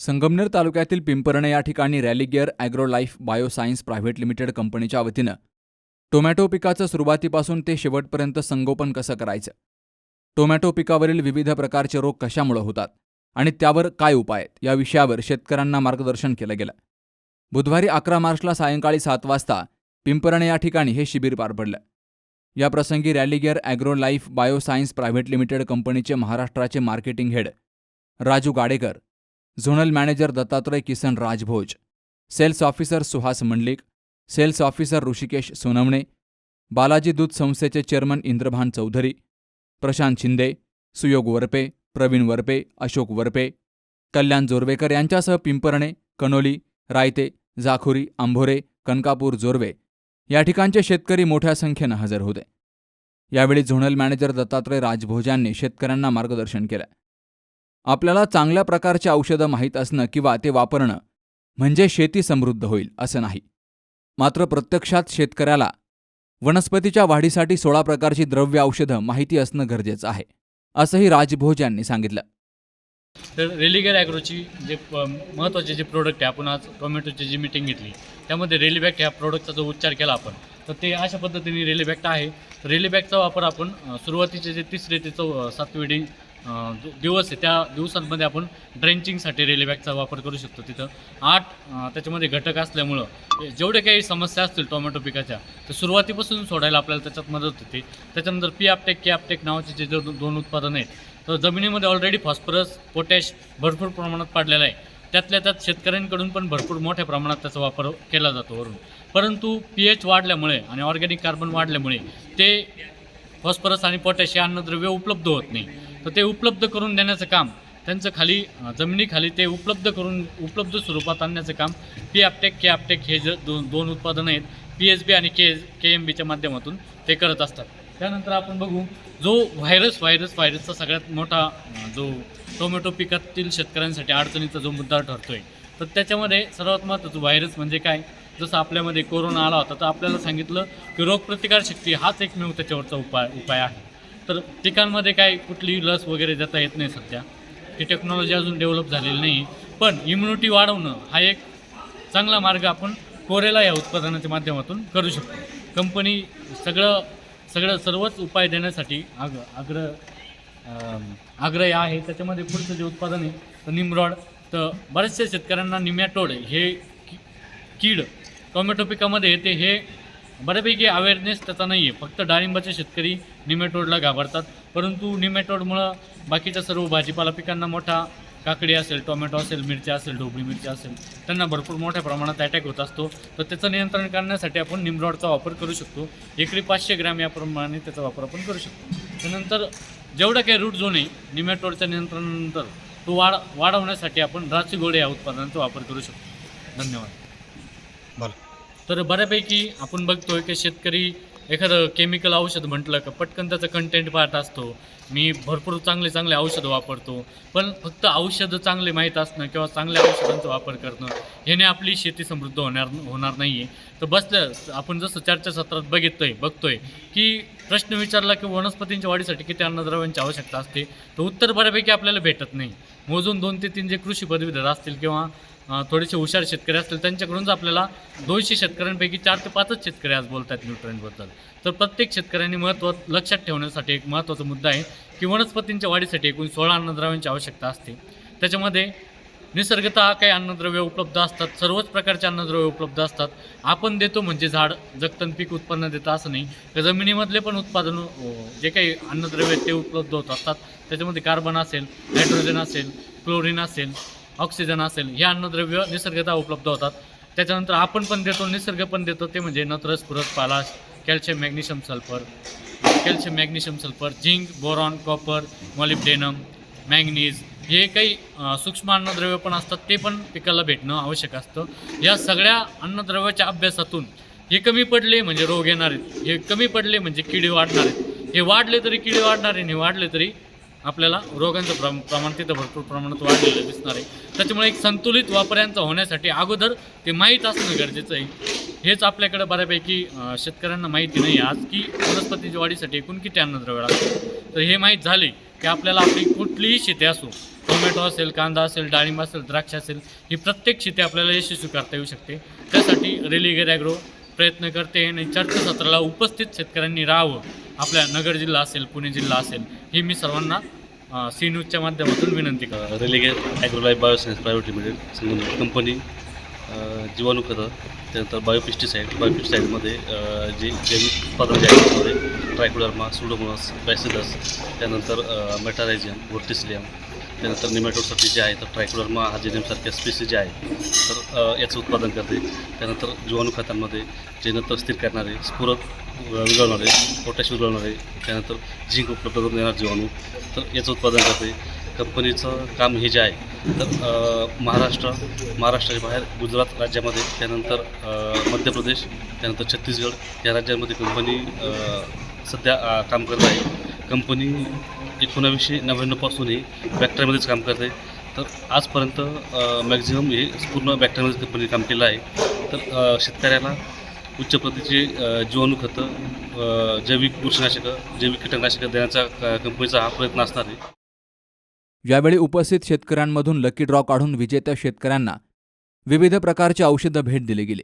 संगमनेर तालुक्यातील पिंपरणे या ठिकाणी Religare agro life bioscience private limited कंपनीच्या वतीनं टोमॅटो पिकाचं सुरुवातीपासून ते शेवटपर्यंत संगोपन कसं करायचं? टोमॅटो पिकावरील विविध प्रकारचे रोग कशामुळे होतात आणि त्यावर काय उपाय आहेत? या विषयावर शेतकऱ्यांना मार्गदर्शन केलं गेलं. बुधवारी अकरा मार्चला सायंकाळी सात वाजता पिंपरणे या ठिकाणी हे शिबिर पार पडलं. या प्रसंगी रॅलिगियर agro life bioscience private limited कंपनीचे महाराष्ट्राचे marketing head Raju Gadekar zonal manager Dattatray Kisan Rajbhoj sales officer Suhas Mandlik sales officer Rushikesh Sonawane Balaji दूध संस्थेचे चेअरमन इंद्रभान चौधरी प्रशांत शिंदे सुयोग वरपे प्रवीण वरपे अशोक वरपे कल्याण जोरवेकर यांच्यासह पिंपरणे कनोली रायते जाखुरी आंभोरे कनकापूर जोरवे या ठिकाणचे शेतकरी मोठ्या संख्येनं हजर होते. यावेळी झोनल मॅनेजर दत्तात्रय राजभोज यांनी शेतकऱ्यांना मार्गदर्शन केलं. आपल्याला चांगल्या प्रकारचे औषधं माहीत असणं किंवा ते वापरणं म्हणजे शेती समृद्ध होईल असं नाही. मात्र प्रत्यक्षात शेतकऱ्याला वनस्पतीच्या वाढीसाठी सोळा प्रकारची द्रव्य औषधं माहिती असणं गरजेचं आहे असंही राजभोज यांनी सांगितलं. तर रेलिगेर ॲग्रोची जे प- महत्त्वाचे जे प्रोडक्ट आहे आपण आज टोमॅटोची जी मिटिंग घेतली त्यामध्ये रेलिबॅक्ट ह्या प्रोडक्टचा जो उच्चार केला आपण तर ते अशा पद्धतीने रेलिबॅक्ट आहे. रेलिबॅक्टचा वापर आपण सुरुवातीचे जे तिसरे ते चौ अ, सातवे दिवस आहे. त्या दिवसांमध्ये आपण ड्रेंचिंगसाठी रेलिबॅकचा वापर करू शकतो तिथं. आठ त्याच्यामध्ये घटक असल्यामुळं जेवढे काही समस्या असतील टोमॅटो पिकाच्या तर सुरुवातीपासून सोडायला आपल्याला त्याच्यात मदत होते. त्याच्यानंतर पी आपटेक के आपटेक नावाचे जे दो- दोन उत्पादनं आहेत तर जमिनीमध्ये ऑलरेडी फॉस्फरस पोटॅश भरपूर प्रमाणात पाडलेलं आहे. त्यातल्या त्यात शेतकऱ्यांकडून पण भरपूर मोठ्या प्रमाणात त्याचा वापर केला जातो वरून. परंतु पी एच वाढल्यामुळे आणि ऑर्गॅनिक कार्बन वाढल्यामुळे ते फॉस्फरस आणि पोटॅश हे अन्नद्रव्य उपलब्ध होत नाही. तर ते उपलब्ध करून देण्याचं काम त्यांचं खाली जमिनीखाली ते उपलब्ध करून उपलब्ध स्वरूपात आणण्याचं काम पी आपटेक के आपटेक हे ज दोन दोन उत्पादनं आहेत पी एच बी आणि के के एम बीच्या माध्यमातून ते करत असतात. त्यानंतर आपण बघू जो व्हायरस व्हायरस व्हायरसचा सगळ्यात मोठा जो टोमॅटो पिकातील शेतकऱ्यांसाठी अडचणीचा जो मुद्दा ठरतो आहे तर त्याच्यामध्ये सर्वात महत्त्वाचं व्हायरस म्हणजे काय? जसं आपल्यामध्ये कोरोना आला होता तर आपल्याला सांगितलं की रोगप्रतिकारशक्ती हाच एकमेव त्याच्यावरचा उपाय उपाय आहे. तर पिकांमध्ये काय कुठली लस वगैरे देता येत नाही सध्या. ती टेक्नॉलॉजी अजून डेव्हलप झालेली नाही. पण इम्युनिटी वाढवणं हा एक चांगला मार्ग आपण कोरेला या उत्पादनाच्या माध्यमातून करू शकतो. कंपनी सगळं सगळं सर्वच उपाय देण्यासाठी आग आग्रह आग्रह आहे. त्याच्यामध्ये पुढचं जे उत्पादन आहे तर निमरॉड. तर बऱ्याचशा शेतकऱ्यांना निमॅटोड हे कीड टोमॅटो पिकामध्ये येते. हे बऱ्यापैकी अवेअरनेस त्याचा नाही आहे फक्त डाळिंबाचे शेतकरी निमॅटोडला घाबरतात. परंतु निमॅटोडमुळं बाकीच्या सर्व भाजीपाला पिकांना मोठा काकडी असेल टोमॅटो असेल मिरच्या असेल ढोबळी मिरची असेल त्यांना भरपूर मोठ्या प्रमाणात अटॅक होत असतो. तर त्याचं नियंत्रण करण्यासाठी आपण निमरॉडचा वापर करू शकतो. एकरी पाचशे ग्रॅम याप्रमाणे त्याचा वापर आपण करू शकतो. त्यानंतर जेवढं काही रूट झोन आहे निमॅटोडच्या नियंत्रणानंतर तो वाढ वाढवण्यासाठी आपण राचीगोडे या उत्पादनाचा वापर करू शकतो. धन्यवाद. बरं तर बऱ्यापैकी आपण बघतोय की शेतकरी एखादं केमिकल औषध म्हटलं का पटकन त्याचं कंटेंट पाहत असतो. मी भरपूर चांगले चांगले औषधं वापरतो. पण फक्त औषधं चांगले माहीत असणं किंवा चांगल्या औषधांचा वापर करणं ह्याने आपली शेती समृद्ध होणार होणार नाही आहे तर बसल्या आपण जसं चर्चासत्रात बघितोय बघतोय की प्रश्न विचारला की वनस्पतींच्या वाढीसाठी किती अन्नद्रव्यांची आवश्यकता असते तर उत्तर बऱ्यापैकी आपल्याला भेटत नाही. मोजून दोन ते तीन जे कृषी पदवीधर असतील किंवा थोडेसे हुशार शेतकरी असतील त्यांच्याकडूनच आपल्याला दोनशे शेतकऱ्यांपैकी चार ते पाचच शेतकरी आज बोलत आहेत न्यूट्रंटबद्दल तर प्रत्येक शेतकऱ्यांनी महत्त्व लक्षात ठेवण्यासाठी एक महत्त्वाचा मुद्दा आहे की वनस्पतींच्या वाढीसाठी एकूण सोळा अन्नद्रव्यांची आवश्यकता असते. त्याच्यामध्ये निसर्गतः काही अन्नद्रव्य उपलब्ध असतात सर्वच प्रकारचे अन्नद्रव्य उपलब्ध असतात. आपण देतो म्हणजे झाड जगतन पीक उत्पन्न देतं असं नाही. तर जमिनीमधले पण उत्पादन जे काही अन्नद्रव्य ते उपलब्ध होत असतात. त्याच्यामध्ये कार्बन असेल नायट्रोजन असेल क्लोरीन असेल ऑक्सिजन असेल हे अन्नद्रव्य निसर्गतः उपलब्ध होतात. त्याच्यानंतर आपण पण देतो निसर्ग पण देतो ते म्हणजे नत्रस पुरत पालाश calcium magnesium sulphur. Calcium magnesium sulphur zinc boron copper molybdenum manganese हे काही सूक्ष्म अन्नद्रव्य पण असतात ते पण पिकाला भेटणं आवश्यक असतं. या सगळ्या अन्नद्रव्याच्या अभ्यासातून हे कमी पडले म्हणजे रोग येणार आहेत हे कमी पडले म्हणजे किडे वाढणार आहेत. हे वाढले तरी किडे वाढणार आहे आणि वाढले तरी आपल्याला रोगांचं प्रम प्रमाण तिथं भरपूर प्रमाणात वाढलेलं दिसणार आहे. त्याच्यामुळे एक संतुलित वापर यांचा होण्यासाठी अगोदर ते माहीत असणं गरजेचं आहे. हेच आपल्याकडे बऱ्यापैकी शेतकऱ्यांना माहिती नाही आज की वनस्पतीच्या वाढीसाठी एकूण किती अन्नद्रव्य लागतं. तर हे माहीत झाले की आपल्याला आपली कुठलीही शेती असो टोमॅटो असेल कांदा असेल डाळिंब असेल द्राक्ष असेल ही प्रत्येक शेती आपल्याला यशस्वी करता येऊ शकते. त्यासाठी रेलिगेर ॲग्रो प्रयत्न करते आणि चर्चासत्राला उपस्थित शेतकऱ्यांनी राहावं. आपल्या नगर जिल्हा असेल पुणे जिल्हा असेल ही मी सर्वांना सी न्यूजच्या माध्यमातून विनंती करतो. Religare agro life bioscience private limited संगणक कंपनी जीवाणू खतं त्यानंतर बायोपेस्टिसाईड बायोपेस्टिसाईडमध्ये जे जैविक उत्पादन जे आहेत त्यामध्ये ट्रायकोडर्मा सुडोमोनस बॅसिलस त्यानंतर मेटारायझियम व्होर्टिसिलियम त्यानंतर निमॅटोसाठी जे आहे तर ट्रायकोडर्मा हार्जेनियमसारख्या स्पेसी जे आहे तर याचं उत्पादन करते. त्यानंतर जीवाणू खतांमध्ये जे नंतर स्थिर करणारे स्फुरत विरघळणारे पोटॅश विरघळणारे त्यानंतर झिंक उपलब्ध करून देणार जीवाणू तर याचं उत्पादन करते. कंपनीचं काम हे जे आहे तर महाराष्ट्र महाराष्ट्राच्या बाहेर गुजरात राज्यामध्ये त्यानंतर मध्य प्रदेश त्यानंतर छत्तीसगड या राज्यांमध्ये कंपनी सध्या काम करत आहे. कंपनी एकोणावीसशे नव्याण्णवपासूनही बॅक्टरीमध्येच काम करते. तर आजपर्यंत मॅक्झिमम हे पूर्ण बॅक्टेरियामध्येच कंपनी काम केलं आहे. तर शेतकऱ्याला उच्च प्रतीचे अ, जीवाणू खतं जैविक बुरशीनाशकं जैविक कीटकनाशकं देण्याचा कंपनीचा हा प्रयत्न असणार आहे. यावेळी उपस्थित शेतकऱ्यांमधून लकी ड्रॉ काढून विजेत्या शेतकऱ्यांना विविध प्रकारची औषधं भेट दिली गेली.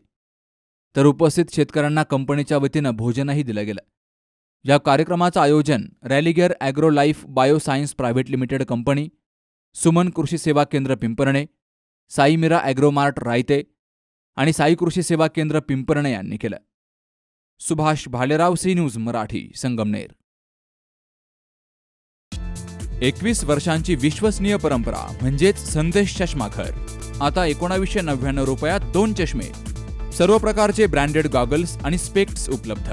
तर उपस्थित शेतकऱ्यांना कंपनीच्या वतीनं भोजनही दिलं गेलं. या कार्यक्रमाचं आयोजन Religare agro life bioscience private limited company Suman Krushi Seva Kendra Pimparne Sai Mira ॲग्रोमार्ट रायते आणि साई कृषी सेवा केंद्र पिंपरणे यांनी केलं. Subhash Bhalerao C news Marathi Sangamner. एकवीस वर्षांची विश्वसनीय परंपरा म्हणजेच संदेश चष्माघर. आता एकोणावीसशे नव्याण्णव रुपयात दोन चष्मे. सर्व प्रकारचे ब्रँडेड गॉगल्स आणि स्पेक्ट्स उपलब्ध.